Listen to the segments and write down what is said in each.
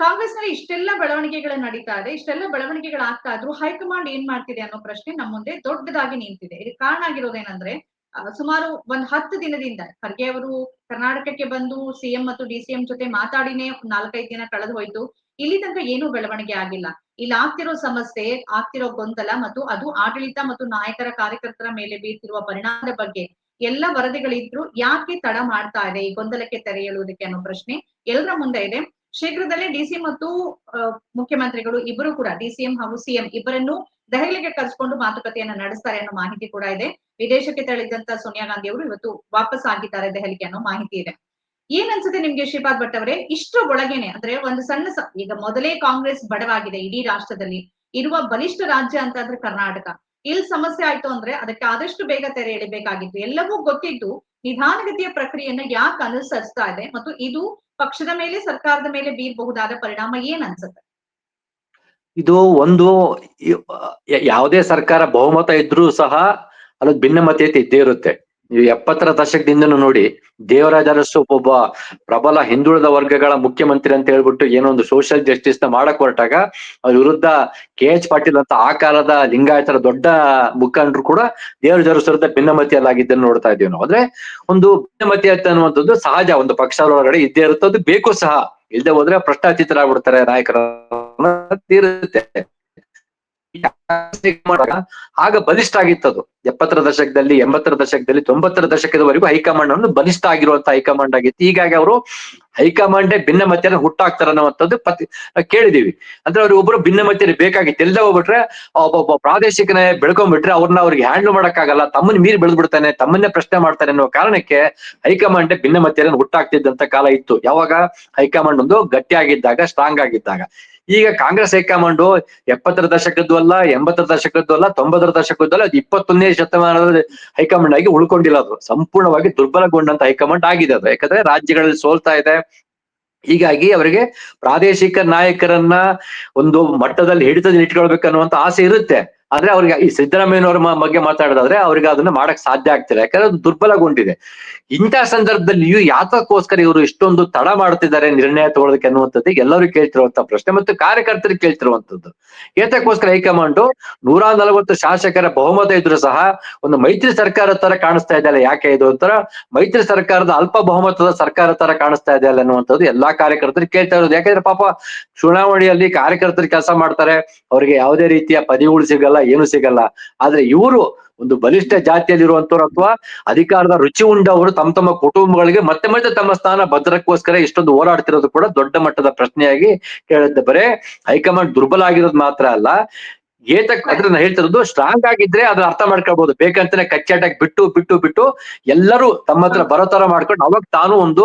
ಕಾಂಗ್ರೆಸ್ನಲ್ಲಿ ಇಷ್ಟೆಲ್ಲ ಬೆಳವಣಿಗೆಗಳು ನಡೀತಾ ಇದೆ, ಇಷ್ಟೆಲ್ಲ ಬೆಳವಣಿಗೆಗಳಾಗ್ತಾ ಇದ್ರು ಹೈಕಮಾಂಡ್ ಏನ್ ಮಾಡ್ತಿದೆ ಅನ್ನೋ ಪ್ರಶ್ನೆ ನಮ್ಮ ಮುಂದೆ ದೊಡ್ಡದಾಗಿ ನಿಂತಿದೆ. ಇದಕ್ಕೆ ಕಾರಣ ಆಗಿರೋದೇನಂದ್ರೆ ಸುಮಾರು ಒಂದ್ ಹತ್ತು ದಿನದಿಂದ ಖರ್ಗೆ ಅವರು ಕರ್ನಾಟಕಕ್ಕೆ ಬಂದು ಸಿಎಂ ಮತ್ತು ಡಿ ಸಿ ಎಂ ಜೊತೆ ಮಾತಾಡಿನೇ ನಾಲ್ಕೈದು ದಿನ ಕಳೆದು ಹೋಯ್ತು. ಇಲ್ಲಿ ತನಕ ಏನೂ ಬೆಳವಣಿಗೆ ಆಗಿಲ್ಲ. ಇಲ್ಲಿ ಆಗ್ತಿರೋ ಸಮಸ್ಯೆ, ಆಗ್ತಿರೋ ಗೊಂದಲ ಮತ್ತು ಅದು ಆಡಳಿತ ಮತ್ತು ನಾಯಕರ ಕಾರ್ಯಕರ್ತರ ಮೇಲೆ ಬೀರ್ತಿರುವ ಪರಿಣಾಮದ ಬಗ್ಗೆ ಎಲ್ಲ ವರದಿಗಳಿದ್ರು ಯಾಕೆ ತಡ ಮಾಡ್ತಾ ಇದೆ, ಈ ಗೊಂದಲಕ್ಕೆ ತೆರೆ ಎಳುವುದಕ್ಕೆ ಅನ್ನೋ ಪ್ರಶ್ನೆ ಎಲ್ಲರ ಮುಂದೆ ಇದೆ. ಶೀಘ್ರದಲ್ಲೇ ಡಿಸಿ ಮತ್ತು ಮುಖ್ಯಮಂತ್ರಿಗಳು ಇಬ್ಬರು ಕೂಡ ಡಿಸಿಎಂ ಹಾಗೂ ಸಿಎಂ ಇಬ್ಬರನ್ನು ದೆಹಲಿಗೆ ಕರೆಸಿಕೊಂಡು ಮಾತುಕತೆಯನ್ನ ನಡೆಸ್ತಾರೆ ಅನ್ನೋ ಮಾಹಿತಿ ಕೂಡ ಇದೆ. ವಿದೇಶಕ್ಕೆ ತೆರಳಿದಂತ ಸೋನಿಯಾ ಗಾಂಧಿ ಅವರು ಇವತ್ತು ವಾಪಸ್ ಆಗಿದ್ದಾರೆ ದೆಹಲಿಗೆ ಅನ್ನೋ ಮಾಹಿತಿ ಇದೆ. ಏನ್ ಅನ್ಸುತ್ತೆ ನಿಮ್ಗೆ ಶ್ರೀಪಾದ್ ಭಟ್ ಅವರೇ? ಇಷ್ಟು ಒಳಗೇನೆ, ಅಂದ್ರೆ ಒಂದು ಸಣ್ಣ ಈಗ ಮೊದಲೇ ಕಾಂಗ್ರೆಸ್ ಬಡವಾಗಿದೆ ಇಡೀ ರಾಷ್ಟ್ರದಲ್ಲಿ, ಇರುವ ಬಲಿಷ್ಠ ರಾಜ್ಯ ಅಂತ ಅಂದ್ರೆ ಕರ್ನಾಟಕ. ಇಲ್ಲಿ ಸಮಸ್ಯೆ ಆಯ್ತು ಅಂದ್ರೆ ಅದಕ್ಕೆ ಆದಷ್ಟು ಬೇಗ ತೆರೆ ಎಳಿಬೇಕಾಗಿತ್ತು. ಎಲ್ಲವೂ ಗೊತ್ತಿದ್ದು ನಿಧಾನಗತಿಯ ಪ್ರಕ್ರಿಯೆಯನ್ನ ಯಾಕೆ ಅನುಸರಿಸ್ತಾ ಇದೆ ಮತ್ತು ಇದು ಪಕ್ಷದ ಮೇಲೆ, ಸರ್ಕಾರದ ಮೇಲೆ ಬೀರಬಹುದಾದ ಪರಿಣಾಮ ಏನ್ ಅನ್ಸುತ್ತೆ ಇದು ಒಂದು ಯಾವುದೇ ಸರ್ಕಾರ ಬಹುಮತ ಇದ್ರೂ ಸಹ ಅಲ್ಲಿ ಭಿನ್ನಮತೀಯತೆ ಇದ್ದೇ ಇರುತ್ತೆ. ನೀವು ಎಪ್ಪತ್ತರ ದಶಕದಿಂದನು ನೋಡಿ ದೇವರಾಜ ಅರಸು ಒಬ್ಬ ಪ್ರಬಲ ಹಿಂದುಳಿದ ವರ್ಗಗಳ ಮುಖ್ಯಮಂತ್ರಿ ಅಂತ ಹೇಳ್ಬಿಟ್ಟು ಏನೋ ಒಂದು ಸೋಷಿಯಲ್ ಜಸ್ಟಿಸ್ನ ಮಾಡಕ್ ಹೊರಟಾಗ ಅವ್ರ ವಿರುದ್ಧ ಕೆ ಎಚ್ ಪಾಟೀಲ್ ಅಂತ ಆ ಕಾಲದ ಲಿಂಗಾಯತರ ದೊಡ್ಡ ಮುಖಂಡರು ಕೂಡ ದೇವರಾಜ ಅರಸು ವಿರುದ್ಧ ಭಿನ್ನಮತಿಯಲ್ಲಾಗಿದ್ದನ್ನು ನೋಡ್ತಾ ಇದೀವಿ ನಾವು. ಅಂದ್ರೆ ಒಂದು ಅಂತ ಅನ್ನುವಂಥದ್ದು ಸಹಜ, ಒಂದು ಪಕ್ಷದ ಒಳಗಡೆ ಇದ್ದೇ ಇರುತ್ತೆ, ಅದು ಬೇಕು ಸಹ. ಇಲ್ಲದೆ ಹೋದ್ರೆ ಪ್ರಶ್ನಾತೀತರಾಗ್ಬಿಡ್ತಾರೆ ನಾಯಕರ ಇರುತ್ತೆ ಆಗ ಬಲಿಷ್ಠ ಆಗಿತ್ತದು. ಎಪ್ಪತ್ತರ ದಶಕದಲ್ಲಿ, ಎಂಬತ್ತರ ದಶಕದಲ್ಲಿ, ತೊಂಬತ್ತರ ದಶಕದವರೆಗೂ ಹೈಕಮಾಂಡ್ ಅನ್ನು ಬಲಿಷ್ಠ ಆಗಿರುವಂತ ಹೈಕಮಾಂಡ್ ಆಗಿತ್ತು. ಹೀಗಾಗಿ ಅವರು ಹೈಕಮಾಂಡೇ ಭಿನ್ನಮತಿಯನ್ನು ಹುಟ್ಟಾಕ್ತಾರೆ ಅನ್ನುವಂಥದ್ದು ಪತಿ ಕೇಳಿದೀವಿ. ಅಂದ್ರೆ ಅವ್ರಿಗೆ ಒಬ್ರು ಭಿನ್ನಮತಿಯಲ್ಲಿ ಬೇಕಾಗಿತ್ತು. ಎಲ್ಲ ಹೋಗ್ಬಿಟ್ರೆ ಒಬ್ಬ ಪ್ರಾದೇಶಿಕ ಬೆಳ್ಕೊಂಡ್ಬಿಟ್ರೆ ಅವ್ರನ್ನ ಅವ್ರಿಗೆ ಹ್ಯಾಂಡಲ್ ಮಾಡಕ್ಕಾಗಲ್ಲ. ತಮ್ಮನ್ನ ಮೀರಿ ಬೆಳೆದ್ಬಿಡ್ತಾನೆ, ತಮ್ಮನ್ನೇ ಪ್ರಶ್ನೆ ಮಾಡ್ತಾನೆ ಅನ್ನೋ ಕಾರಣಕ್ಕೆ ಹೈಕಮಾಂಡೇ ಭಿನ್ನಮತಿಯನ್ನು ಹುಟ್ಟಾಕ್ತಿದ್ದಂತ ಕಾಲ ಇತ್ತು. ಯಾವಾಗ? ಹೈಕಮಾಂಡ್ ಒಂದು ಗಟ್ಟಿಯಾಗಿದ್ದಾಗ ಸ್ಟ್ರಾಂಗ್ ಆಗಿದ್ದಾಗ. ಈಗ ಕಾಂಗ್ರೆಸ್ ಹೈಕಮಾಂಡ್ ಎಪ್ಪತ್ತರ ದಶಕದ್ದು ಅಲ್ಲ, ಎಂಬತ್ತರ ದಶಕದ್ದು ಅಲ್ಲ, ತೊಂಬತ್ತರ ದಶಕದ್ದು ಅಲ್ಲ ಅದು ಇಪ್ಪತ್ತೊಂದನೇ ಶತಮಾನದ ಹೈಕಮಾಂಡ್ ಆಗಿ ಉಳ್ಕೊಂಡಿಲ್ಲ ಅದು. ಸಂಪೂರ್ಣವಾಗಿ ದುರ್ಬಲಗೊಂಡಂತ ಹೈಕಮಾಂಡ್ ಆಗಿದೆ ಅದು. ಯಾಕಂದ್ರೆ ರಾಜ್ಯಗಳಲ್ಲಿ ಸೋಲ್ತಾ ಇದೆ. ಹೀಗಾಗಿ ಅವರಿಗೆ ಪ್ರಾದೇಶಿಕ ನಾಯಕರನ್ನ ಒಂದು ಮಟ್ಟದಲ್ಲಿ ಹಿಡಿತದಲ್ಲಿ ಇಟ್ಕೊಳ್ಬೇಕನ್ನುವಂತ ಆಸೆ ಇರುತ್ತೆ. ಆದ್ರೆ ಅವ್ರಿಗೆ ಈ ಸಿದ್ದರಾಮಯ್ಯನವರ ಬಗ್ಗೆ ಮಾತಾಡೋದಾದ್ರೆ ಅವ್ರಿಗೆ ಅದನ್ನ ಮಾಡಕ್ ಸಾಧ್ಯ ಆಗ್ತಿಲ್ಲ. ಯಾಕಂದ್ರೆ ಅದು ದುರ್ಬಲಗೊಂಡಿದೆ. ಇಂಥ ಸಂದರ್ಭದಲ್ಲಿಯೂ ಯಾತಕ್ಕೋಸ್ಕರ ಇವರು ಇಷ್ಟೊಂದು ತಡ ಮಾಡ್ತಿದ್ದಾರೆ ನಿರ್ಣಯ ತಗೊಳ್ಳೋದಕ್ಕೆ ಅನ್ನುವಂಥದ್ದು ಎಲ್ಲರೂ ಕೇಳ್ತಿರುವಂತಹ ಪ್ರಶ್ನೆ ಮತ್ತು ಕಾರ್ಯಕರ್ತರಿಗೆ ಕೇಳ್ತಿರುವಂತದ್ದು ಏತಕ್ಕೋಸ್ಕರ ಹೈಕಮಾಂಡ್ ನೂರ ನಲವತ್ತು ಶಾಸಕರ ಬಹುಮತ ಇದ್ರು ಸಹ ಒಂದು ಮೈತ್ರಿ ಸರ್ಕಾರ ತರ ಕಾಣಿಸ್ತಾ ಇದೆಯಲ್ಲ ಯಾಕೆ ಇದು ಒಂಥರ? ಮೈತ್ರಿ ಸರ್ಕಾರದ ಅಲ್ಪ ಬಹುಮತದ ಸರ್ಕಾರ ತರ ಕಾಣಿಸ್ತಾ ಇದೆಯಲ್ಲ ಅನ್ನುವಂಥದ್ದು ಎಲ್ಲಾ ಕಾರ್ಯಕರ್ತರು ಕೇಳ್ತಾ ಇರೋದು. ಯಾಕಂದ್ರೆ ಪಾಪ ಚುನಾವಣೆಯಲ್ಲಿ ಕಾರ್ಯಕರ್ತರು ಕೆಲಸ ಮಾಡ್ತಾರೆ, ಅವ್ರಿಗೆ ಯಾವುದೇ ರೀತಿಯ ಪದವಿ ಸಿಗಲ್ಲ ಏನು ಸಿಗಲ್ಲ. ಆದ್ರೆ ಇವರು ಒಂದು ಬಲಿಷ್ಠ ಜಾತಿಯಲ್ಲಿರುವಂತವ್ರು ಅಥವಾ ಅಧಿಕಾರದ ರುಚಿ ಉಂಡವರು ತಮ್ಮ ತಮ್ಮ ಕುಟುಂಬಗಳಿಗೆ ಮತ್ತೆ ಮತ್ತೆ ತಮ್ಮ ಸ್ಥಾನ ಭದ್ರಕ್ಕೋಸ್ಕರ ಇಷ್ಟೊಂದು ಹೋರಾಡ್ತಿರೋದು ಕೂಡ ದೊಡ್ಡ ಮಟ್ಟದ ಪ್ರಶ್ನೆಯಾಗಿ ಕೇಳಿದ್ದ ಬರೇ. ಹೈಕಮಾಂಡ್ ದುರ್ಬಲ ಆಗಿರೋದು ಮಾತ್ರ ಅಲ್ಲ. ಏತಕ್ ನಾನು ಹೇಳ್ತಿರೋದು ಸ್ಟ್ರಾಂಗ್ ಆಗಿದ್ರೆ ಅದ್ರ ಅರ್ಥ ಮಾಡ್ಕೊಳ್ಬಹುದು ಬೇಕಂತಾನೆ ಕಚ್ಚಾಟಕ್ ಬಿಟ್ಟು ಬಿಟ್ಟು ಬಿಟ್ಟು ಎಲ್ಲರೂ ತಮ್ಮ ಹತ್ರ ಬರೋ ತರ ಮಾಡ್ಕೊಂಡು ಅವಾಗ ತಾನು ಒಂದು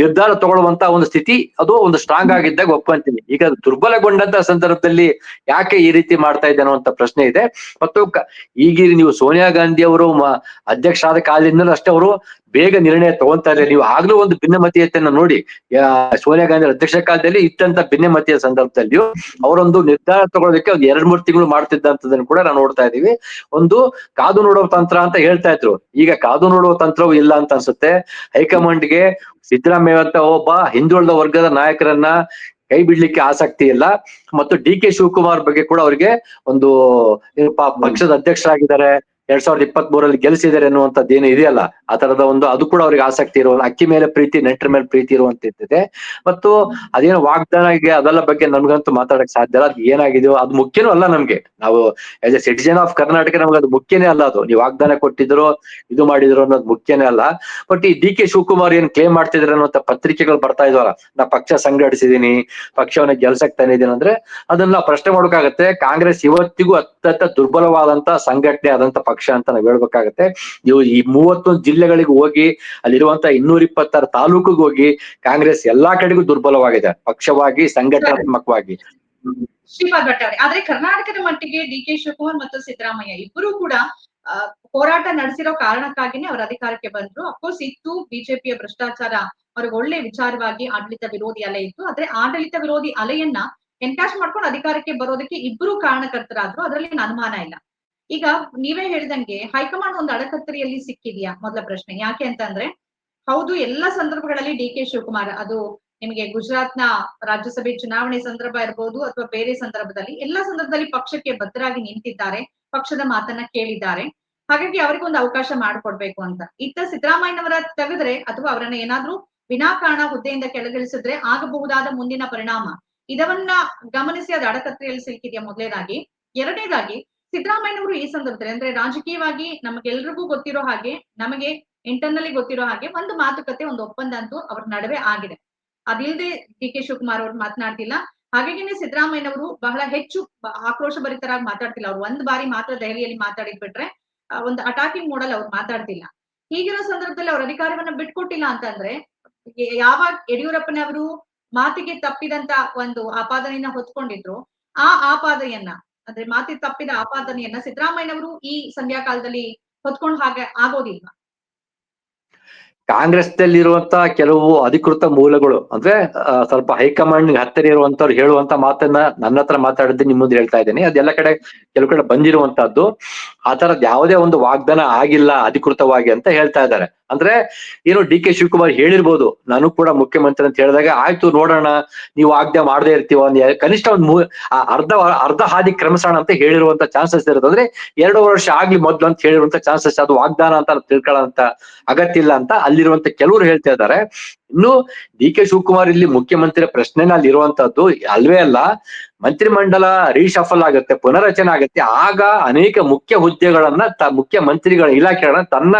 ನಿರ್ಧಾರ ತಗೊಳ್ಳುವಂತ ಒಂದು ಸ್ಥಿತಿ, ಅದು ಒಂದು ಸ್ಟ್ರಾಂಗ್ ಆಗಿದ್ದಾಗ ಒಪ್ಕೊಂತೀನಿ. ಈಗ ದುರ್ಬಲಗೊಂಡಂತ ಸಂದರ್ಭದಲ್ಲಿ ಯಾಕೆ ಈ ರೀತಿ ಮಾಡ್ತಾ ಇದ್ದಾನೋ ಅಂತ ಪ್ರಶ್ನೆ ಇದೆ. ಮತ್ತು ಈಗ ನೀವು ಸೋನಿಯಾ ಗಾಂಧಿ ಅವರು ಅಧ್ಯಕ್ಷ ಆದ ಕಾಲದಿಂದಲೂ ಅಷ್ಟೇ ಅವರು ಬೇಗ ನಿರ್ಣಯ ತಗೊಂತಾ ನೀವು ಆಗ್ಲೂ ಒಂದು ಭಿನ್ನಮತೀಯತೆಯನ್ನ ನೋಡಿ ಸೋನಿಯಾ ಗಾಂಧಿ ಅಧ್ಯಕ್ಷ ಕಾಲದಲ್ಲಿ ಇತ್ತಂತ ಭಿನ್ನಮತೀಯ ಸಂದರ್ಭದಲ್ಲಿಯೂ ಅವರೊಂದು ನಿರ್ಧಾರ ತಗೊಳ್ಳೋದಕ್ಕೆ ಒಂದ್ ಎರಡ್ ಮೂರ್ ತಿಂಗಳು ಮಾಡ್ತಿದ್ದಂತದನ್ನು ಕೂಡ ನಾವು ನೋಡ್ತಾ ಇದೀವಿ ಒಂದು ಕಾದು ನೋಡುವ ತಂತ್ರ ಅಂತ ಹೇಳ್ತಾ ಇದ್ರು. ಈಗ ಕಾದು ನೋಡುವ ತಂತ್ರವೂ ಇಲ್ಲ ಅಂತ ಅನ್ಸುತ್ತೆ. ಹೈಕಮಾಂಡ್ಗೆ ಸಿದ್ದರಾಮಯ್ಯ ಅಂತ ಒಬ್ಬ ಹಿಂದುಳಿದ ವರ್ಗದ ನಾಯಕರನ್ನ ಕೈ ಬಿಡ್ಲಿಕ್ಕೆ ಆಸಕ್ತಿ ಇಲ್ಲ. ಮತ್ತು ಡಿ ಕೆ ಶಿವಕುಮಾರ್ ಬಗ್ಗೆ ಕೂಡ ಅವರಿಗೆ ಒಂದು ಪಕ್ಷದ ಅಧ್ಯಕ್ಷರಾಗಿದ್ದಾರೆ. ಎರಡ್ ಸಾವಿರದ ಇಪ್ಪತ್ತ್ ಮೂರಲ್ಲಿ ಗೆಲ್ಸಿದ್ದಾರೆ ಅನ್ನುವಂಥದ್ದು ಏನು ಇದೆಯಲ್ಲ. ಆ ತರದ ಒಂದು ಅದು ಕೂಡ ಅವ್ರಿಗೆ ಆಸಕ್ತಿ ಇರುವ ಅಕ್ಕಿ ಮೇಲೆ ಪ್ರೀತಿ, ನೆಂಟರ ಮೇಲೆ ಪ್ರೀತಿ ಇರುವಂತಿದ್ದಿದೆ. ಮತ್ತು ಅದೇನು ವಾಗ್ದಾನ ಇದೆ, ಅದೆಲ್ಲ ಬಗ್ಗೆ ನಮ್ಗಂತೂ ಮಾತಾಡಕ್ ಸಾಧ್ಯ ಇಲ್ಲ. ಅದು ಏನಾಗಿದೆಯೋ, ಅದು ಮುಖ್ಯನೂ ಅಲ್ಲ ನಮ್ಗೆ. ನಾವು as a citizen of Karnataka ನಮ್ಗೆ ಅದು ಮುಖ್ಯನೇ ಅಲ್ಲ ಅದು. ನೀವು ವಾಗ್ದಾನ ಕೊಟ್ಟಿದ್ರು, ಇದು ಮಾಡಿದ್ರು ಅನ್ನೋದು ಮುಖ್ಯನೇ ಅಲ್ಲ. ಬಟ್ ಈ ಡಿ ಕೆ ಶಿವಕುಮಾರ್ ಏನ್ ಕ್ಲೇಮ್ ಮಾಡ್ತಿದ್ರೆ ಅಂತ ಪತ್ರಿಕೆಗಳು ಬರ್ತಾ ಇದ್ವಲ್ಲ, ನಾ ಪಕ್ಷ ಸಂಘಟಿಸಿದೀನಿ ಪಕ್ಷವನ್ನ ಗೆಲ್ಸಕ್ ತಂದಿದ್ದೀನಿ ಅಂದ್ರೆ ಅದನ್ನ ಪ್ರಶ್ನೆ ಮಾಡೋಕ್ಕಾಗತ್ತೆ ಕಾಂಗ್ರೆಸ್ ಇವತ್ತಿಗೂ ಅತ್ಯಂತ ದುರ್ಬಲವಾದಂತ ಸಂಘಟನೆ ಆದಂತ ಪಕ್ಷ ಅಂತ ನಾವ್ ಹೇಳ್ಬೇಕಾಗತ್ತೆ. ಇವು ಈ ಮೂವತ್ತೊಂದು ಜಿಲ್ಲೆಗಳಿಗೆ ಹೋಗಿ ಅಲ್ಲಿರುವಂತ ಇನ್ನೂರ ಇಪ್ಪತ್ತಾರು ತಾಲೂಕಿಗೆ ಹೋಗಿ ಕಾಂಗ್ರೆಸ್ ಎಲ್ಲಾ ಕಡೆಗೂ ದುರ್ಬಲವಾಗಿದೆ. ಪಕ್ಷವಾಗಿ, ಸಂಘಟನಾತ್ಮಕವಾಗಿ. ಶ್ರೀಪಾದ್ ಆದ್ರೆ ಕರ್ನಾಟಕದ ಮಟ್ಟಿಗೆ ಡಿ ಕೆ ಶಿವಕುಮಾರ್ ಮತ್ತು ಸಿದ್ದರಾಮಯ್ಯ ಇಬ್ಬರು ಕೂಡ ಹೋರಾಟ ನಡೆಸಿರೋ ಕಾರಣಕ್ಕಾಗಿನೇ ಅವರು ಅಧಿಕಾರಕ್ಕೆ ಬಂದ್ರು. ಅಫ್ಕೋರ್ಸ್ ಇತ್ತು ಬಿಜೆಪಿಯ ಭ್ರಷ್ಟಾಚಾರ, ಅವ್ರಿಗೆ ಒಳ್ಳೆ ವಿಚಾರವಾಗಿ ಆಡಳಿತ ವಿರೋಧಿ ಅಲೆ ಇತ್ತು. ಆದ್ರೆ ಆಡಳಿತ ವಿರೋಧಿ ಅಲೆಯನ್ನ ಎನ್ಕ್ಯಾಶ್ ಮಾಡ್ಕೊಂಡು ಅಧಿಕಾರಕ್ಕೆ ಬರೋದಕ್ಕೆ ಇಬ್ಬರು ಕಾರಣಕರ್ತರಾದ್ರು. ಅದರಲ್ಲಿ ಅನುಮಾನ ಇಲ್ಲ. ಈಗ ನೀವೇ ಹೇಳಿದಂಗೆ ಹೈಕಮಾಂಡ್ ಒಂದು ಅಡಕತ್ತರಿಯಲ್ಲಿ ಸಿಕ್ಕಿದ್ಯಾ? ಮೊದಲ ಪ್ರಶ್ನೆ. ಯಾಕೆ ಅಂತಂದ್ರೆ, ಹೌದು, ಎಲ್ಲಾ ಸಂದರ್ಭಗಳಲ್ಲಿ ಡಿ ಕೆ ಶಿವಕುಮಾರ್, ಅದು ನಿಮಗೆ ಗುಜರಾತ್ನ ರಾಜ್ಯಸಭೆ ಚುನಾವಣೆ ಸಂದರ್ಭ ಇರ್ಬೋದು ಅಥವಾ ಬೇರೆ ಸಂದರ್ಭದಲ್ಲಿ ಎಲ್ಲಾ ಸಂದರ್ಭದಲ್ಲಿ ಪಕ್ಷಕ್ಕೆ ಭದ್ರಾಗಿ ನಿಂತಿದ್ದಾರೆ, ಪಕ್ಷದ ಮಾತನ್ನ ಕೇಳಿದ್ದಾರೆ. ಹಾಗಾಗಿ ಅವರಿಗೊಂದು ಅವಕಾಶ ಮಾಡಿಕೊಡ್ಬೇಕು ಅಂತ. ಇತ್ತ ಸಿದ್ದರಾಮಯ್ಯನವರ ತೆಗೆದ್ರೆ ಅಥವಾ ಅವರನ್ನ ಏನಾದ್ರೂ ವಿನಾಕಾರಣ ಹುದ್ದೆಯಿಂದ ಕೆಳಗಿಳಿಸಿದ್ರೆ ಆಗಬಹುದಾದ ಮುಂದಿನ ಪರಿಣಾಮ. ಇದವನ್ನ ಗಮನಿಸಿ ಅದು ಅಡಕತ್ರೆಯಲ್ಲಿ ಸಿಲುಕಿದೆಯಾ ಮೊದಲೇದಾಗಿ. ಎರಡನೇದಾಗಿ ಸಿದ್ದರಾಮಯ್ಯನವರು ಈ ಸಂದರ್ಭದಲ್ಲಿ, ಅಂದ್ರೆ ರಾಜಕೀಯವಾಗಿ ನಮಗೆಲ್ರಿಗೂ ಗೊತ್ತಿರೋ ಹಾಗೆ, ನಮಗೆ ಇಂಟರ್ನಲಿ ಗೊತ್ತಿರೋ ಹಾಗೆ ಒಂದು ಮಾತುಕತೆ, ಒಂದು ಒಪ್ಪಂದ ಅಂತೂ ಅವ್ರ ನಡುವೆ ಆಗಿದೆ. ಅದಿಲ್ಲದೆ ಡಿ ಕೆ ಶಿವಕುಮಾರ್ ಅವ್ರು ಮಾತನಾಡ್ತಿಲ್ಲ. ಹಾಗಾಗಿನೇ ಸಿದ್ದರಾಮಯ್ಯನವರು ಬಹಳ ಹೆಚ್ಚು ಆಕ್ರೋಶ ಭರಿತರಾಗಿ ಮಾತಾಡ್ತಿಲ್ಲ. ಅವ್ರು ಒಂದ್ ಬಾರಿ ಮಾತ್ರ ದೆಹಲಿಯಲ್ಲಿ ಮಾತಾಡಿದ್ ಬಿಟ್ರೆ ಒಂದು ಅಟಾಕಿಂಗ್ ಮೋಡಲ್ ಅವ್ರು ಮಾತಾಡ್ತಿಲ್ಲ. ಹೀಗಿರೋ ಸಂದರ್ಭದಲ್ಲಿ ಅವ್ರ ಅಧಿಕಾರವನ್ನ ಬಿಟ್ಕೊಟ್ಟಿಲ್ಲ ಅಂತಂದ್ರೆ ಯಾವಾಗ ಯಡಿಯೂರಪ್ಪನವರು ಮಾತಿಗೆ ತಪ್ಪಿದಂತ ಒಂದು ಆಪಾದನೆಯನ್ನ ಹೊತ್ಕೊಂಡಿದ್ರು, ಆ ಆಪಾದನೆಯನ್ನ ಅಂದ್ರೆ ಮಾತಿ ತಪ್ಪಿದ ಆಪಾದನೆಯನ್ನ ಸಿದ್ದರಾಮಯ್ಯನವರು ಈ ಸಂಧ್ಯಾ ಕಾಲದಲ್ಲಿ ಹೊತ್ಕೊಂಡು ಹಾಗೆ ಆಗೋದಿಲ್ಲ. ಕಾಂಗ್ರೆಸ್ನಲ್ಲಿರುವಂತ ಕೆಲವು ಅಧಿಕೃತ ಮೂಲಗಳು, ಅಂದ್ರೆ ಸ್ವಲ್ಪ ಹೈಕಮಾಂಡ್ ಹತ್ತಿರ ಇರುವಂತವ್ರು ಹೇಳುವಂತ ಮಾತನ್ನ ನನ್ನ ಹತ್ರ ಮಾತಾಡಿದ್ದು ನಿಮ್ ಮುಂದೆ ಹೇಳ್ತಾ ಇದ್ದೇನೆ. ಅದೆಲ್ಲ ಕಡೆ ಕೆಲವು ಕಡೆ ಬಂದಿರುವಂತಹದ್ದು. ಆ ತರದ್ ಯಾವುದೇ ಒಂದು ವಾಗ್ದಾನ ಆಗಿಲ್ಲ ಅಧಿಕೃತವಾಗಿ ಅಂತ ಹೇಳ್ತಾ ಇದ್ದಾರೆ. ಅಂದ್ರೆ ಏನು ಡಿ ಕೆ ಶಿವಕುಮಾರ್ ಹೇಳಿರ್ಬೋದು, ನಾನು ಕೂಡ ಮುಖ್ಯಮಂತ್ರಿ ಅಂತ ಹೇಳಿದಾಗ, ಆಯ್ತು ನೋಡೋಣ, ನೀವು ಆಜ್ಞೆ ಮಾಡದೇ ಇರ್ತೀವ ಕನಿಷ್ಠ ಒಂದು ಅರ್ಧ ಅರ್ಧ ಹಾದಿ ಕ್ರಮಿಸೋಣ ಅಂತ ಹೇಳಿರುವಂತ ಚಾನ್ಸಸ್ ಇರುತ್ತೆ ಅಂದ್ರೆ ಎರಡು ವರ್ಷ ಆಗ್ಲಿ ಮೊದ್ಲು ಅಂತ ಹೇಳಿರುವಂತ ಚಾನ್ಸಸ್, ಅದು ವಾಗ್ದಾನ ಅಂತ ತಿಳ್ಕೊಳ್ಳೋಂತ ಅಗತ್ಯ ಇಲ್ಲ ಅಂತ ಅಲ್ಲಿರುವಂತ ಕೆಲವರು ಹೇಳ್ತಾ ಇದ್ದಾರೆ. ಇನ್ನು ಡಿ ಕೆ ಶಿವಕುಮಾರ್ ಇಲ್ಲಿ ಮುಖ್ಯಮಂತ್ರಿ ಪ್ರಶ್ನೆನ ಅಲ್ಲಿ ಇರುವಂತದ್ದು ಅಲ್ವೇ ಅಲ್ಲ, ಮಂತ್ರಿಮಂಡಲ ರೀಶಫಲ್ ಆಗುತ್ತೆ ಪುನರಚನೆ ಆಗುತ್ತೆ. ಆಗ ಅನೇಕ ಮುಖ್ಯ ಹುದ್ದೆಗಳನ್ನ ತ, ಮುಖ್ಯ ಮಂತ್ರಿಗಳ ಇಲಾಖೆಗಳನ್ನ ತನ್ನ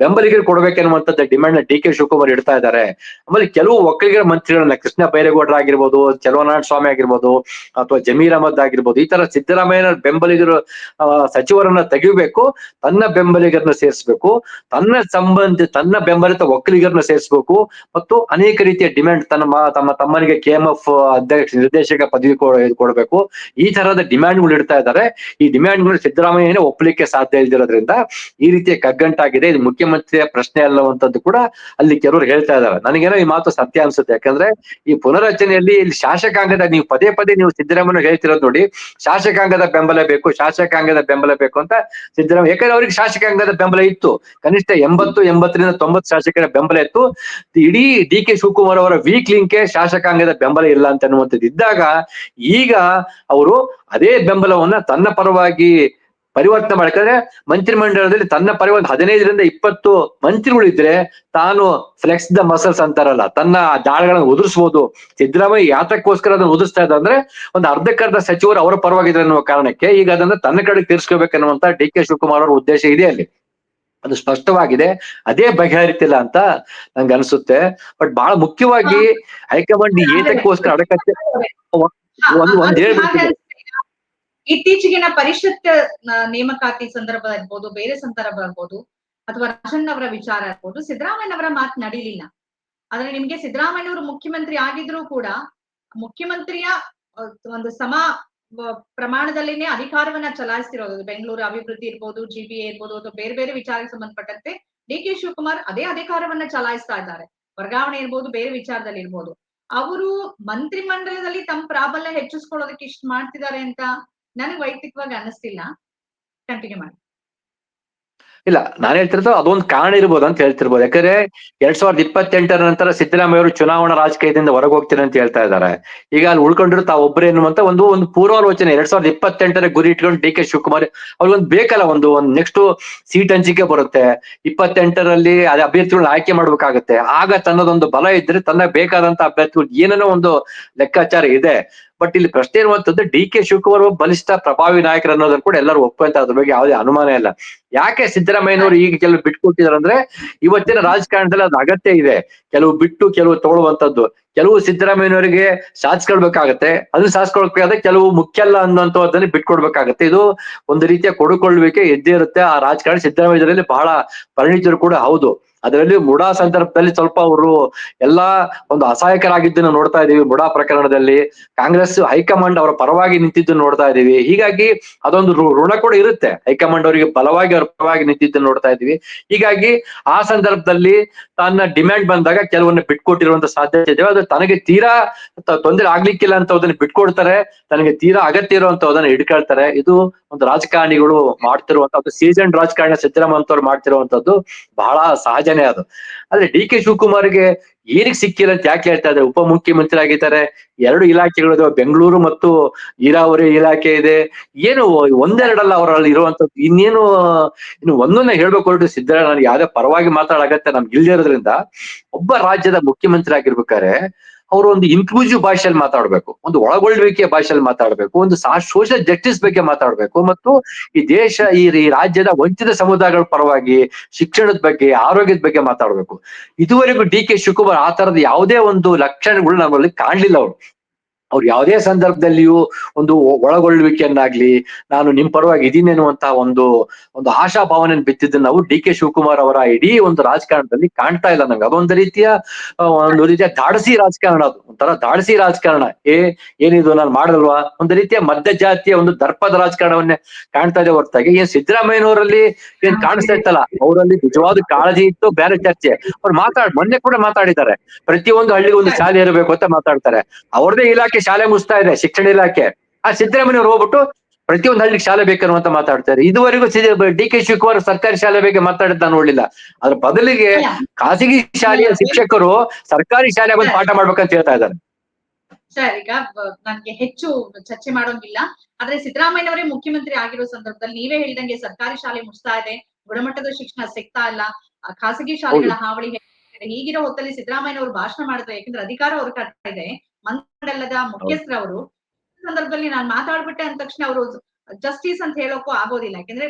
ಬೆಂಬಲಿಗರು ಕೊಡ್ಬೇಕೆನ್ನುವಂಥದ್ದು ಡಿಮ್ಯಾಂಡ್ ಡಿ ಕೆ ಶಿವಕುಮಾರ್ ಇಡ್ತಾ ಇದ್ದಾರೆ. ಆಮೇಲೆ ಕೆಲವು ಒಕ್ಕಲಿಗರ ಮಂತ್ರಿಗಳನ್ನ ಕೃಷ್ಣ ಬೈರೇಗೌಡರ ಆಗಿರ್ಬೋದು ಚಲವನಾರಾಯಣ ಸ್ವಾಮಿ ಆಗಿರ್ಬೋದು, ಅಥವಾ ಜಮೀರ್ ಅಹಮದ್ ಆಗಿರ್ಬೋದು, ಈ ತರ ಸಿದ್ದರಾಮಯ್ಯನ ಬೆಂಬಲಿಗರು ಸಚಿವರನ್ನ ತೆಗಿಬೇಕು, ತನ್ನ ಬೆಂಬಲಿಗರನ್ನ ಸೇರಿಸಬೇಕು, ತನ್ನ ಸಂಬಂಧ, ತನ್ನ ಬೆಂಬಲಿತ ಒಕ್ಕಲಿಗರನ್ನ ಸೇರಿಸಬೇಕು, ಮತ್ತು ಅನೇಕ ರೀತಿಯ ಡಿಮ್ಯಾಂಡ್ ತನ್ನ ತಮ್ಮ ತಮ್ಮನಿಗೆ ಕೆ ಎಂ ಎಫ್ ಅಧ್ಯಕ್ಷ, ನಿರ್ದೇಶಕ ಪದವಿ ಕೊಡಬೇಕು. ಈ ತರಹದ ಡಿಮ್ಯಾಂಡ್ಗಳು ಇಡ್ತಾ ಇದ್ದಾರೆ. ಈ ಡಿಮ್ಯಾಂಡ್ಗಳು ಸಿದ್ದರಾಮಯ್ಯನೇ ಒಪ್ಪಲಿಕ್ಕೆ ಸಾಧ್ಯ ಇಲ್ದಿರೋದ್ರಿಂದ ಈ ರೀತಿಯ ಕಗ್ಗಂಟಾಗಿದೆ. ಇದು ಮುಖ್ಯಮಂತ್ರಿಯ ಪ್ರಶ್ನೆ ಅಲ್ಲವಂತದ್ದು ಕೂಡ ಅಲ್ಲಿ ಕೆಲವರು ಹೇಳ್ತಾ ಇದ್ದಾರೆ ನನಗೇನೋ ಈ ಮಾತು ಸತ್ಯ ಅನ್ಸುತ್ತೆ. ಯಾಕಂದ್ರೆ ಈ ಪುನರಚನೆಯಲ್ಲಿ ಇಲ್ಲಿ ಶಾಸಕಾಂಗದ ನೀವು ಪದೇ ಪದೇ ನೀವು ಸಿದ್ದರಾಮಯ್ಯ ಹೇಳ್ತಿರೋದು ನೋಡಿ, ಶಾಸಕಾಂಗದ ಬೆಂಬಲ ಬೇಕು, ಶಾಸಕಾಂಗದ ಬೆಂಬಲ ಬೇಕು ಅಂತ ಸಿದ್ದರಾಮಯ್ಯ ಯಾಕಂದ್ರೆ ಅವ್ರಿಗೆ ಶಾಸಕಾಂಗದ ಬೆಂಬಲ ಇತ್ತು. ಕನಿಷ್ಠ ಎಂಬತ್ತು, ಎಂಬತ್ತರಿಂದ ತೊಂಬತ್ತು ಶಾಸಕರ ಬೆಂಬಲ ಇತ್ತು. ಇಡೀ ಡಿ ಕೆ ಶಿವಕುಮಾರ್ ಅವರ ವೀಕ್ ಲಿಂಕ್ಗೆ ಶಾಸಕಾಂಗದ ಬೆಂಬಲ ಇಲ್ಲ ಅಂತ ಅನ್ನುವಂಥದ್ದು ಇದ್ದಾಗ ಈಗ ಅವರು ಅದೇ ಬೆಂಬಲವನ್ನ ತನ್ನ ಪರವಾಗಿ ಪರಿವರ್ತನೆ ಮಾಡ್ಕೊಂಡ್ರೆ ಮಂತ್ರಿಮಂಡಲದಲ್ಲಿ ತನ್ನ ಪರಿವರ್ತನೆ ಹದಿನೈದರಿಂದ ಇಪ್ಪತ್ತು ಮಂತ್ರಿಗಳು ಇದ್ರೆ ತಾನು ಫ್ಲೆಕ್ಸ್ ದ ಮಸಲ್ಸ್ ಅಂತಾರಲ್ಲ ತನ್ನ ದಾಳಗಳನ್ನು ಉದುರಿಸಬಹುದು ಸಿದ್ದರಾಮಯ್ಯ ಯಾತಕ್ಕೋಸ್ಕರ ಅದನ್ನು ಉದುರಿಸ್ತಾ ಇದ್ದ ಅಂದ್ರೆ ಒಂದು ಅರ್ಧಕ್ಕರ್ಧ ಸಚಿವರು ಅವರ ಪರವಾಗಿದ್ರೆ ಅನ್ನುವ ಕಾರಣಕ್ಕೆ ಈಗ ಅದನ್ನ ತನ್ನ ಕಡೆ ತೀರ್ಸ್ಕೋಬೇಕನ್ನುವಂತ ಡಿ ಕೆ ಶಿವಕುಮಾರ್ ಅವರ ಉದ್ದೇಶ ಇದೆ ಅಲ್ಲಿ. ಅದು ಸ್ಪಷ್ಟವಾಗಿದೆ. ಅದೇ ಬಗೆಹರಿತಿಲ್ಲ ಅಂತ ನಂಗೆ ಅನ್ಸುತ್ತೆ. ಬಟ್ ಬಹಳ ಮುಖ್ಯವಾಗಿ ಹೈಕಮಾಂಡ್ ಏತಕ್ಕೋಸ್ಕರ ಅಡಕತ್ತೆ ಒಂದ್ ಒಂದ್ ಹೇಳ್ಬಿಡ್ತೀನಿ. ಇತ್ತೀಚೆಗಿನ ಪರಿಷತ್ ನೇಮಕಾತಿ ಸಂದರ್ಭ ಇರ್ಬೋದು ಬೇರೆ ಸಂದರ್ಭ ಇರ್ಬೋದು ಅಥವಾ ರಾಜನ್ ಅವರ ವಿಚಾರ ಇರ್ಬೋದು ಸಿದ್ದರಾಮಯ್ಯನವರ ಮಾತು ನಡೀಲಿಲ್ಲ. ಆದ್ರೆ ನಿಮ್ಗೆ ಸಿದ್ದರಾಮಯ್ಯನವರು ಮುಖ್ಯಮಂತ್ರಿ ಆಗಿದ್ರು ಕೂಡ, ಮುಖ್ಯಮಂತ್ರಿಯ ಒಂದು ಸಮ ಪ್ರಮಾಣದಲ್ಲಿನೆ ಅಧಿಕಾರವನ್ನ ಚಲಾಯಿಸ್ತಿರೋದು. ಬೆಂಗಳೂರು ಅಭಿವೃದ್ಧಿ ಇರ್ಬೋದು ಜಿ ಬಿ ಇರ್ಬೋದು, ಅಥವಾ ಬೇರೆ ಬೇರೆ ವಿಚಾರಕ್ಕೆ ಸಂಬಂಧಪಟ್ಟಂತೆ ಡಿ ಕೆ ಶಿವಕುಮಾರ್ ಅದೇ ಅಧಿಕಾರವನ್ನ ಚಲಾಯಿಸ್ತಾ ಇದ್ದಾರೆ. ವರ್ಗಾವಣೆ ಇರ್ಬೋದು, ಬೇರೆ ವಿಚಾರದಲ್ಲಿ ಇರ್ಬೋದು. ಅವರು ಮಂತ್ರಿ ಮಂಡಲದಲ್ಲಿ ತಮ್ಮ ಪ್ರಾಬಲ್ಯ ಹೆಚ್ಚಿಸ್ಕೊಳ್ಳೋದಕ್ಕೆ ಇಷ್ಟ ಮಾಡ್ತಿದ್ದಾರೆ ಅಂತ ನನಗೆ ವೈಯಕ್ತಿಕವಾಗಿ ಅನಿಸ್ತಿಲ್ಲ. ಕಂಟಿನ್ಯೂ ಮಾಡಿ. ಇಲ್ಲ, ನಾನು ಹೇಳ್ತಿರೋದು ಅದೊಂದು ಕಾರಣ ಇರ್ಬೋದು ಅಂತ ಹೇಳ್ತಿರ್ಬೋದು. ಯಾಕಂದ್ರೆ ಎರಡ್ ಸಾವಿರದ ಇಪ್ಪತ್ತೆಂಟರ ನಂತರ ಸಿದ್ದರಾಮಯ್ಯ ಅವರು ಚುನಾವಣಾ ರಾಜಕೀಯದಿಂದ ಹೊರಗೆ ಹೋಗ್ತೀನಿ ಅಂತ ಹೇಳ್ತಾ ಇದ್ದಾರೆ. ಈಗ ಅಲ್ಲಿ ಉಳ್ಕೊಂಡಿರೋ ತಾವು ಒಬ್ಬರೇ ಎನ್ನುವಂತ ಒಂದು ಒಂದು ಪೂರ್ವಾಲೋಚನೆ, ಎರಡ್ ಸಾವಿರದ ಇಪ್ಪತ್ತೆಂಟರ ಗುರಿ ಇಟ್ಕೊಂಡು ಡಿ ಕೆ ಶಿವಕುಮಾರ್ ಅವ್ರಿಗೊಂದು ಬೇಕಲ್ಲ, ಒಂದು ಒಂದು ನೆಕ್ಸ್ಟ್ ಸೀಟ್ ಹಂಚಿಕೆ ಬರುತ್ತೆ. ಇಪ್ಪತ್ತೆಂಟರಲ್ಲಿ ಅದೇ ಅಭ್ಯರ್ಥಿಗಳನ್ನ ಆಯ್ಕೆ ಮಾಡ್ಬೇಕಾಗತ್ತೆ. ಆಗ ತನ್ನದೊಂದು ಬಲ ಇದ್ರೆ ತನ್ನ ಬೇಕಾದಂತ ಅಭ್ಯರ್ಥಿಗಳು ಏನೇನೋ ಒಂದು ಲೆಕ್ಕಾಚಾರ ಇದೆ. ಬಟ್ ಇಲ್ಲಿ ಪ್ರಶ್ನೆ ಇರುವಂತದ್ದು ಡಿ ಕೆ ಶಿವಕುಮಾರ್ ಒಬ್ಬ ಬಲಿಷ್ಠ ಪ್ರಭಾವಿ ನಾಯಕರು ಅನ್ನೋದನ್ನ ಕೂಡ ಎಲ್ಲರೂ ಒಪ್ಪಂತ ಅದ್ರ ಬಗ್ಗೆ ಯಾವುದೇ ಅನುಮಾನ ಇಲ್ಲ. ಯಾಕೆ ಸಿದ್ದರಾಮಯ್ಯನವರು ಈಗ ಕೆಲವು ಬಿಟ್ಕೊಟ್ಟಿದ್ದಾರೆ ಅಂದ್ರೆ ಇವತ್ತಿನ ರಾಜಕಾರಣದಲ್ಲಿ ಅದು ಅಗತ್ಯ ಇದೆ. ಕೆಲವು ಬಿಟ್ಟು, ಕೆಲವು ತಗೊಳ್ಳುವಂತದ್ದು ಕೆಲವು ಸಿದ್ದರಾಮಯ್ಯನವರಿಗೆ ಸಾಧಿಸ್ಕೊಳ್ಬೇಕಾಗತ್ತೆ. ಅದನ್ನ ಸಾಧಿಸ್ಕೊಳ್ಬೇಕಾದ್ರೆ ಕೆಲವು ಮುಖ್ಯ ಅಲ್ಲ ಅನ್ನುವಂಥದ್ದನ್ನ ಬಿಟ್ಕೊಡ್ಬೇಕಾಗತ್ತೆ. ಇದು ಒಂದು ರೀತಿಯ ಕೊಡುಕೊಳ್ಳುವಿಕೆ ಎದ್ದೇ ಇರುತ್ತೆ. ಆ ರಾಜಕಾರಣ ಸಿದ್ದರಾಮಯ್ಯದಲ್ಲಿ ಬಹಳ ಪರಿಣಿತರು ಕೂಡ ಹೌದು. ಅದರಲ್ಲಿ ಮುಡಾ ಸಂದರ್ಭದಲ್ಲಿ ಸ್ವಲ್ಪ ಅವರು ಎಲ್ಲಾ ಒಂದು ಅಸಹಾಯಕರಾಗಿದ್ದನ್ನು ನೋಡ್ತಾ ಇದೀವಿ ಮುಡಾ ಪ್ರಕರಣದಲ್ಲಿ. ಕಾಂಗ್ರೆಸ್ ಹೈಕಮಾಂಡ್ ಅವರ ಪರವಾಗಿ ನಿಂತಿದ್ದು ನೋಡ್ತಾ ಇದೀವಿ ಹೀಗಾಗಿ ಅದೊಂದು ಋಣ ಕೂಡ ಇರುತ್ತೆ. ಹೈಕಮಾಂಡ್ ಅವರಿಗೆ ಬಲವಾಗಿ ಅವರ ಪರವಾಗಿ ನಿಂತಿದ್ದು ನೋಡ್ತಾ ಇದೀವಿ ಹೀಗಾಗಿ ಆ ಸಂದರ್ಭದಲ್ಲಿ ತನ್ನ ಡಿಮ್ಯಾಂಡ್ ಬಂದಾಗ ಕೆಲವನ್ನ ಬಿಟ್ಕೊಟ್ಟಿರುವಂತ ಸಾಧ್ಯತೆ ಇದೆ. ಅದು ತನಗೆ ತೀರಾ ತೊಂದರೆ ಆಗ್ಲಿಕ್ಕಿಲ್ಲ ಅಂತ ಅದನ್ನ ಬಿಟ್ಕೊಡ್ತಾರೆ. ತನಗೆ ತೀರಾ ಅಗತ್ಯ ಇರುವಂತದನ್ನ ಹಿಡ್ಕೊಳ್ತಾರೆ. ಇದು ಒಂದು ರಾಜಕಾರಣಿಗಳು ಮಾಡ್ತಿರುವಂತ ಸೀಸನ್ ರಾಜಕಾರಣ ಸಿದ್ದರಾಮಯ್ಯ ಮಾಡ್ತಿರುವಂತದ್ದು ಬಹಳ ಸಹಜ ಸಹಜನೇ ಅದು. ಆದ್ರೆ ಡಿ ಕೆ ಶಿವಕುಮಾರ್ಗೆ ಏನಕ್ಕೆ ಸಿಕ್ಕಿಲ್ಲ ಅಂತ ಯಾಕೆ ಹೇಳ್ತಾ ಇದ್ದಾರೆ? ಉಪಮುಖ್ಯಮಂತ್ರಿ ಆಗಿದ್ದಾರೆ ಎರಡು ಇಲಾಖೆಗಳು ಬೆಂಗಳೂರು ಮತ್ತು ನೀರಾವರಿ ಇಲಾಖೆ ಇದೆ. ಏನು ಒಂದೆರಡಲ್ಲ ಅವರಲ್ಲಿ ಇರುವಂತದ್ದು ಇನ್ನೇನು, ಇನ್ನು ಒಂದೊಂದೇ ಹೇಳ್ಬೇಕು ಹೊರಟು ಸಿದ್ದರಾಮಯ್ಯ. ನನಗೆ ಯಾವ್ದೇ ಪರವಾಗಿ ಮಾತಾಡಾಗತ್ತೆ ನಮ್ಗೆ ಇಲ್ದಿರೋದ್ರಿಂದ ಒಬ್ಬ ರಾಜ್ಯದ ಮುಖ್ಯಮಂತ್ರಿ ಆಗಿರ್ಬೇಕಾದ್ರೆ ಅವರು ಒಂದು ಇನ್ಕ್ಲೂಸಿವ್ ಭಾಷೆಯಲ್ಲಿ ಮಾತಾಡ್ಬೇಕು, ಒಂದು ಒಳಗೊಳ್ಳುವಿಕೆಯ ಭಾಷೆಯಲ್ಲಿ ಮಾತಾಡ್ಬೇಕು, ಒಂದು ಸೋಷಿಯಲ್ ಜಸ್ಟಿಸ್ ಬಗ್ಗೆ ಮಾತಾಡ್ಬೇಕು ಮತ್ತು ಈ ದೇಶ ಈ ರಾಜ್ಯದ ವಂಚಿತ ಸಮುದಾಯಗಳ ಪರವಾಗಿ ಶಿಕ್ಷಣದ ಬಗ್ಗೆ, ಆರೋಗ್ಯದ ಬಗ್ಗೆ ಮಾತಾಡ್ಬೇಕು. ಇದುವರೆಗೂ ಡಿ ಕೆ ಶಿವಕುಮಾರ್ ಆ ತರದ ಯಾವುದೇ ಒಂದು ಲಕ್ಷಣಗಳು ನಮ್ಮಲ್ಲಿ ಕಾಣ್ಲಿಲ್ಲ ಅವರು. ಅವ್ರು ಯಾವುದೇ ಸಂದರ್ಭದಲ್ಲಿಯೂ ಒಂದು ಒಳಗೊಳ್ಳುವಿಕೆಯನ್ನಾಗ್ಲಿ, ನಾನು ನಿಮ್ ಪರವಾಗಿ ಇದೀನಿ ಅನ್ನುವಂತಹ ಒಂದು ಒಂದು ಆಶಾ ಭಾವನೆ ಬಿತ್ತಿದ್ದನ್ನು ನಾವು ಡಿ ಕೆ ಶಿವಕುಮಾರ್ ಅವರ ಇಡೀ ಒಂದು ರಾಜಕಾರಣದಲ್ಲಿ ಕಾಣ್ತಾ ಇಲ್ಲ. ನಂಗೆ ಅದೊಂದು ರೀತಿಯ ಒಂದು ರೀತಿಯ ದಾಡಸಿ ರಾಜಕಾರಣ ಅದು. ಒಂಥರ ದಾಡಸಿ ರಾಜಕಾರಣ. ಏ, ಏನಿದು ನಾನು ಮಾಡಲ್ವಾ? ಒಂದು ರೀತಿಯ ಮಧ್ಯ ಜಾತಿಯ ಒಂದು ದರ್ಪದ ರಾಜಕಾರಣವನ್ನೇ ಕಾಣ್ತಾ ಇದೆ ಹೊರತಾಗಿ. ಏನ್ ಸಿದ್ದರಾಮಯ್ಯನವರಲ್ಲಿ ಏನ್ ಕಾಣಿಸ್ತಾ ಇತ್ತಲ್ಲ? ಅವರಲ್ಲಿ ನಿಜವಾದ ಕಾಳಜಿ ಇತ್ತು, ಬೇರೆ ಚರ್ಚೆ. ಅವ್ರು ಮಾತಾಡ್ ಮೊನ್ನೆ ಕೂಡ ಮಾತಾಡಿದ್ದಾರೆ. ಪ್ರತಿಯೊಂದು ಹಳ್ಳಿಗೆ ಒಂದು ಶಾಲೆ ಇರಬೇಕು ಅಂತ ಮಾತಾಡ್ತಾರೆ. ಅವ್ರದೇ ಇಲಾಖೆ ಶಾಲೆ ಮುಗಿಸ್ತಾ ಇದೆ ಶಿಕ್ಷಣ ಇಲಾಖೆ. ಆ ಸಿದ್ದರಾಮಯ್ಯವ್ರು ಹೋಗ್ಬಿಟ್ಟು ಪ್ರತಿಯೊಂದು ಹಳ್ಳಿಗೆ ಶಾಲೆ ಬೇಕನ್ನುವಂತ ಮಾತಾಡ್ತಾರೆ ಇದುವರೆಗೂ ಡಿ ಕೆ ಶಿವಕುಮಾರ್ ಸರ್ಕಾರಿ ಶಾಲೆ ಬಗ್ಗೆ ಮಾತಾಡಿದ್ ನಾನು ನೋಡ್ಲಿಲ್ಲ. ಅದ್ರ ಬದಲಿಗೆ ಖಾಸಗಿ ಶಾಲೆಯ ಶಿಕ್ಷಕರು ಸರ್ಕಾರಿ ಶಾಲೆ ಬಂದು ಪಾಠ ಮಾಡ್ಬೇಕಂತ ಹೇಳ್ತಾ ಇದ್ದಾರೆ. ಸರ್ ಈಗ ನನ್ಗೆ ಹೆಚ್ಚು ಚರ್ಚೆ ಮಾಡೋಂಗಿಲ್ಲ. ಆದ್ರೆ ಸಿದ್ದರಾಮಯ್ಯವರೇ ಮುಖ್ಯಮಂತ್ರಿ ಆಗಿರೋ ಸಂದರ್ಭದಲ್ಲಿ ನೀವೇ ಹೇಳಿದಂಗೆ ಸರ್ಕಾರಿ ಶಾಲೆ ಮುಗಿಸ್ತಾ ಇದೆ ಗುಣಮಟ್ಟದ ಶಿಕ್ಷಣ ಸಿಗ್ತಾ ಇಲ್ಲ ಆ, ಖಾಸಗಿ ಶಾಲೆಗಳ ಹಾವಳಿ. ಹೀಗಿರೋ ಹೊತ್ತಲ್ಲಿ ಸಿದ್ದರಾಮಯ್ಯನವರು ಭಾಷಣ ಮಾಡಿದ್ರೆ ಯಾಕಂದ್ರೆ ಅಧಿಕಾರ ಅವ್ರ ಕಟ್ತಾ ಇದೆ. ಮಂಡಲದ ಮುಖ್ಯಸ್ಥರವರು ಸಂದರ್ಭದಲ್ಲಿ ನಾನು ಮಾತಾಡ್ಬಿಟ್ಟೆ ಅಂದ ತಕ್ಷಣ ಅವರು ಜಸ್ಟಿಸ್ ಅಂತ ಹೇಳೋಕು ಆಗೋದಿಲ್ಲ. ಯಾಕಂದ್ರೆ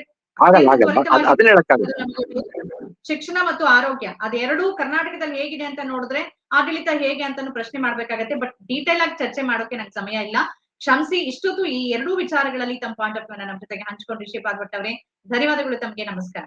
ಶಿಕ್ಷಣ ಮತ್ತು ಆರೋಗ್ಯ ಅದೆರಡೂ ಕರ್ನಾಟಕದಲ್ಲಿ ಹೇಗಿದೆ ಅಂತ ನೋಡಿದ್ರೆ ಆಡಳಿತ ಹೇಗೆ ಅಂತ ಪ್ರಶ್ನೆ ಮಾಡ್ಬೇಕಾಗತ್ತೆ. ಬಟ್ ಡೀಟೇಲ್ ಆಗಿ ಚರ್ಚೆ ಮಾಡೋಕೆ ನಂಗೆ ಸಮಯ ಇಲ್ಲ. ಕ್ಷಮಿಸಿ ಇಷ್ಟೊತ್ತು ಈ ಎರಡೂ ವಿಚಾರಗಳಲ್ಲಿ ತಮ್ಮ ಪಾಯಿಂಟ್ ಆಫ್ ನಮ್ಮ ಜೊತೆಗೆ ಹಂಚ್ಕೊಂಡು ಶ್ರೀಪಾದ್ ಭಟ್ ಅವರೇ. ಧನ್ಯವಾದಗಳು ತಮಗೆ. ನಮಸ್ಕಾರ.